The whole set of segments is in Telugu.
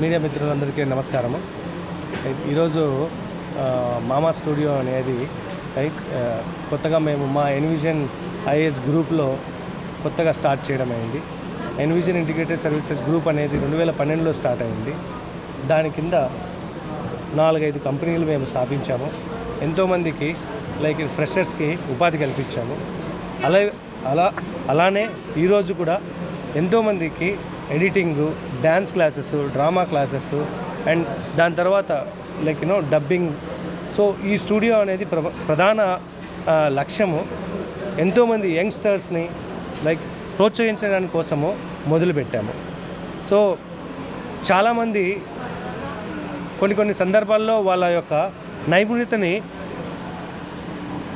మీడియా మిత్రులందరికీ నమస్కారము. ఈరోజు మామా స్టూడియో అనేది రైట్ కొత్తగా మేము మా ఎన్విజన్ ఐఏఎస్ గ్రూప్లో కొత్తగా స్టార్ట్ చేయడం అయింది. ఎన్విజన్ ఇంటిగ్రేటెడ్ సర్వీసెస్ గ్రూప్ అనేది రెండు వేల పన్నెండులో స్టార్ట్ అయింది. దాని కింద నాలుగైదు కంపెనీలు మేము స్థాపించాము. ఎంతోమందికి లైక్ ఫ్రెషర్స్కి ఉపాధి కల్పించాము. అలా అలా అలానే ఈరోజు కూడా ఎంతోమందికి editing dance classes drama classes and దాని తర్వాత like you know dubbing. So ఈ స్టూడియో అనేది ప్ర ప్రధాన లక్ష్యము. ఎంతోమంది యంగ్స్టర్స్ని లైక్ ప్రోత్సహించడానికి కోసము మొదలుపెట్టాము. సో చాలామంది కొన్ని కొన్ని సందర్భాల్లో వాళ్ళ యొక్క నైపుణ్యతని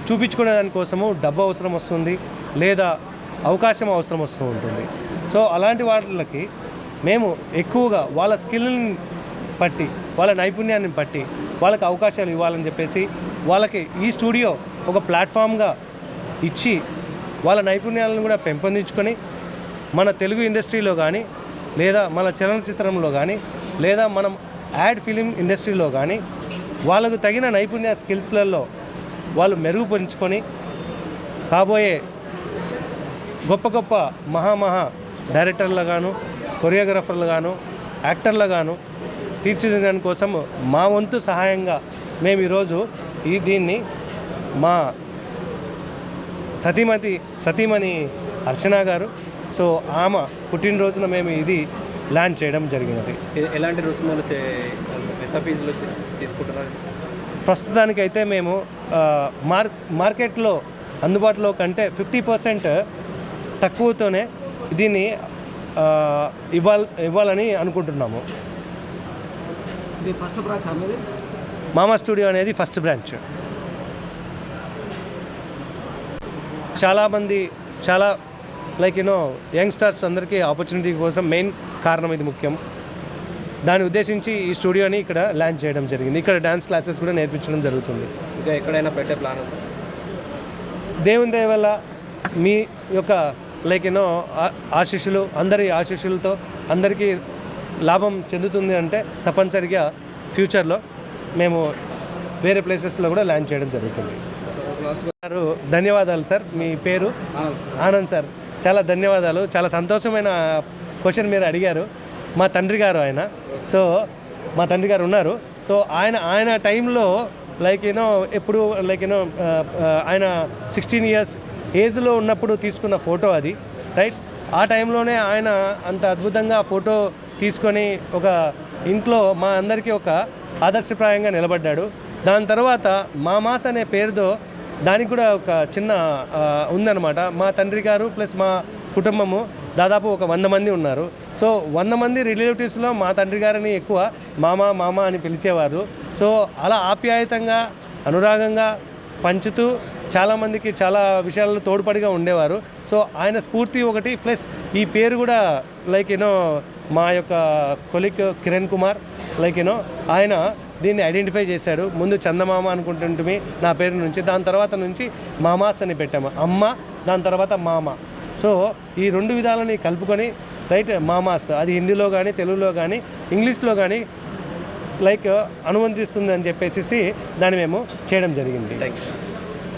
చూపించుకునే దానికోసము డబ్బు అవసరం వస్తుంది లేదా అవకాశం అవసరం వస్తూ ఉంటుంది. సో అలాంటి వాటికి మేము ఎక్కువగా వాళ్ళ స్కిల్ని బట్టి వాళ్ళ నైపుణ్యాన్ని బట్టి వాళ్ళకి అవకాశాలు ఇవ్వాలని చెప్పేసి వాళ్ళకి ఈ స్టూడియో ఒక ప్లాట్ఫామ్గా ఇచ్చి వాళ్ళ నైపుణ్యాలను కూడా పెంపొందించుకొని మన తెలుగు ఇండస్ట్రీలో కానీ లేదా మన చలనచిత్రంలో కానీ లేదా మనం యాడ్ ఫిలిం ఇండస్ట్రీలో కానీ వాళ్ళకు తగిన నైపుణ్య స్కిల్స్లలో వాళ్ళు మెరుగుపరుచుకొని కాబోయే గొప్ప గొప్ప మహామహా డైరెక్టర్లుగాను కొరియోగ్రాఫర్లుగాను యాక్టర్లుగాను తీర్చిదిద్దడం కోసం మా వంతు సహాయంగా మేము ఈరోజు ఈ దీన్ని మా సతీమతి సతీమణి అర్చన గారు సో ఆమె పుట్టినరోజున మేము ఇది లాంచ్ చేయడం జరిగినది. ఎలాంటి రుసుములు ఎంత ఫీజులు తీసుకుంటున్నారు? ప్రస్తుతానికైతే మేము మార్ మార్కెట్లో అందుబాటులో కంటే ఫిఫ్టీ పర్సెంట్ తక్కువతోనే దీన్ని ఇవ్వాల్ ఇవ్వాలని అనుకుంటున్నాము. ఫస్ట్ బ్రాంచ్ మామా స్టూడియో అనేది ఫస్ట్ బ్రాంచ్. చాలామంది చాలా లైక్ యూనో యంగ్స్టర్స్ అందరికీ ఆపర్చునిటీ కోసం మెయిన్ కారణం ఇది ముఖ్యం. దాన్ని ఉద్దేశించి ఈ స్టూడియోని ఇక్కడ లాంచ్ చేయడం జరిగింది. ఇక్కడ డ్యాన్స్ క్లాసెస్ కూడా నేర్పించడం జరుగుతుంది. ఇంకా ఎక్కడైనా పెట్టే ప్లాన్ ఉందా? దేవుని దయ వల్ల మీ యొక్క లైక్ యూనో ఆశీస్సులు అందరి ఆశీస్సులతో అందరికీ లాభం చెందుతుంది అంటే తప్పనిసరిగా ఫ్యూచర్లో మేము వేరే ప్లేసెస్లో కూడా ల్యాండ్ చేయడం జరుగుతుంది. సార్ ధన్యవాదాలు సార్ మీ పేరు? ఆనంద్ సార్. చాలా ధన్యవాదాలు. చాలా సంతోషమైన క్వశ్చన్ మీరు అడిగారు. మా తండ్రి గారు ఆయన. సో మా తండ్రి గారు ఉన్నారు. సో ఆయన ఆయన టైంలో లైక్ యూనో ఎప్పుడు లైక్ యూనో ఆయన సిక్స్టీన్ ఇయర్స్ ఏజ్లో ఉన్నప్పుడు తీసుకున్న ఫోటో అది రైట్? ఆ టైంలోనే ఆయన అంత అద్భుతంగా ఫోటో తీసుకొని ఒక ఇంట్లో మా అందరికీ ఒక ఆదర్శప్రాయంగా నిలబడ్డాడు. దాని తర్వాత మా మాస్ అనే పేరుతో దానికి కూడా ఒక చిన్న ఉందన్నమాట. మా తండ్రి గారు ప్లస్ మా కుటుంబము దాదాపు ఒక వంద మంది ఉన్నారు. సో వంద మంది రిలేటివ్స్లో మా తండ్రి గారిని ఎక్కువ మామ మామ అని పిలిచేవారు. సో అలా ఆప్యాయతంగా అనురాగంగా పంచుతూ చాలామందికి చాలా విషయాల్లో తోడ్పడిగా ఉండేవారు. సో ఆయన స్ఫూర్తి ఒకటి ప్లస్ ఈ పేరు కూడా లైక్ యూనో మా యొక్క colleague Kiran Kumar like you know ఆయన దీన్ని ఐడెంటిఫై చేశాడు. ముందు చందమామ అనుకుంటుంటే నా పేరు నుంచి. దాని తర్వాత నుంచి మామాస్ అని పెట్టాము. అమ్మ దాని తర్వాత మామ. సో ఈ రెండు విధాలని కలుపుకొని రైట్ మామాస్. అది హిందీలో కానీ తెలుగులో కానీ ఇంగ్లీష్లో కానీ లైక్ అనువంతిస్తుంది అని చెప్పేసి దాన్ని మేము చేయడం జరిగింది. థ్యాంక్